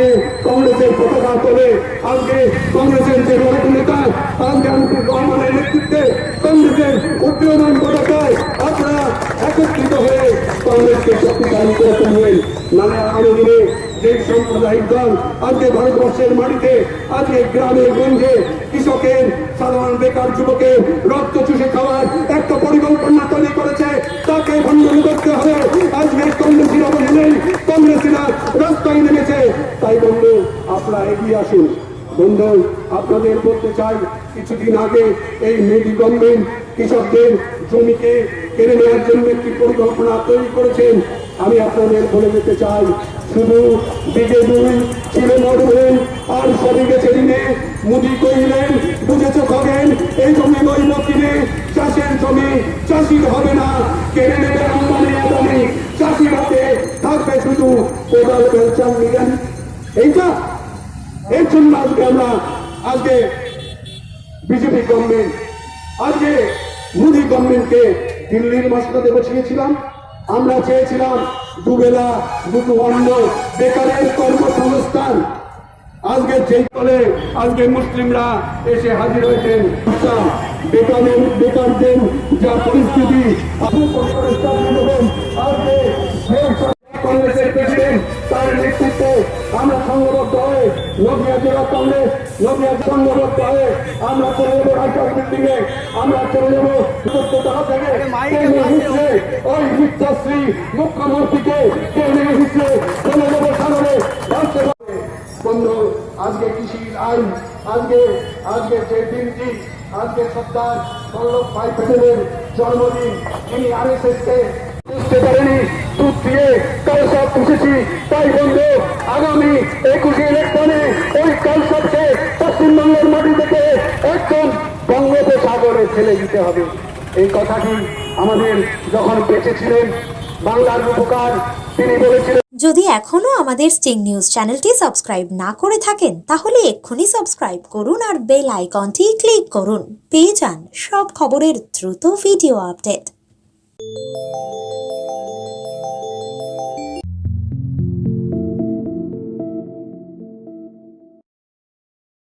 আজকে কংগ্রেসের পতাকা তোলে আজকে কংগ্রেসের যে লড়াকু নেতা আজকে আমাদের রহমানের নেতৃত্বে কংগ্রেসের উদীয়মান পতাকায় আপনারা একত্রিত হয়ে কংগ্রেসকে শক্তিশালী করে তুলবেন। আগামী দিনে যে সাম্প্রদায়িক দল আজকে ভারতবর্ষের মাটিতে, আজকে গ্রামে গঞ্জে কৃষকের, সাধারণ বেকার যুবকের রক্ত চুষে খাওয়ার তাই আপনারা এগিয়ে আসুন। বন্ধু, আপনাদের বলতে চাই, কিছুদিন আগে এই মেডি গভর্নমেন্ট কৃষকদের জমিকে কেড়ে নেওয়ার জন্য একটি পরিকল্পনা তৈরি করেছেন। আমি আপনাদের বলে যেতে চাই, শুধু দিকে দুই মরবেন, আর গেছে দিনে মুদি কইলেন বুঝেছ খগেন, এই জমি নইল কিনে চাষের জমি, চাষির হবে না, কেড়ে নেবে আম্বানি আদানি চাষির হাতে, থাকবে শুধু কোদাল বেলচান নিলেন এইটা এর জন্য আজকে আমরা, আজকে বিজেপি গভর্নমেন্ট আজকে মোদী গভর্নমেন্টকে দিল্লির মসজিদে বসিয়েছিলাম আমরা চেয়েছিলাম দুবেলা দুটো অন্ন, বেকারের কর্মসংস্থান। আজকে যেই ফলে আজকে মুসলিমরা এসে হাজির হয়েছেন বেকারের বেকারদের যা পরিস্থিতি আমরা সংঘবদ্ধ হয়ে নদিয়া জেলা কংগ্রেস নদিয়া সংঘবদ্ধ হয়ে আমরা চলে যাব বিল্ডিং এ আমরা চলে যাব থেকে। ওই মিথ্যাশ্রী মুখ্যমন্ত্রীকে কেন্দ্রে হিসেবে চলে যাব সামনে বন্ধু আজকে কৃষির আইন আজকে আজকে যে দিনটি আজকে সর্দার বল্লভ ভাই প্যাটেলের জন্মদিন তিনি আর এস কে বুঝতে পারেনি দিয়ে কালসাপ পুষেছি তাই বন্ধু, আগামী একুশে ইলেকশনে ওই কালসাপকে পশ্চিমবঙ্গের মাটি থেকে একদম বঙ্গোপসাগরে ফেলে দিতে হবে। এই কথাটি আমাদের যখন বেঁচে ছিলেন বাংলার উপকার তিনি বলেছিলেন। যদি এখনও আমাদের স্টিং নিউজ চ্যানেলটি সাবস্ক্রাইব না করে থাকেন, তাহলে এক্ষুনি সাবস্ক্রাইব করুন আর বেল আইকনটি ক্লিক করুন। পেয়ে যান সব খবরের দ্রুত ভিডিও আপডেট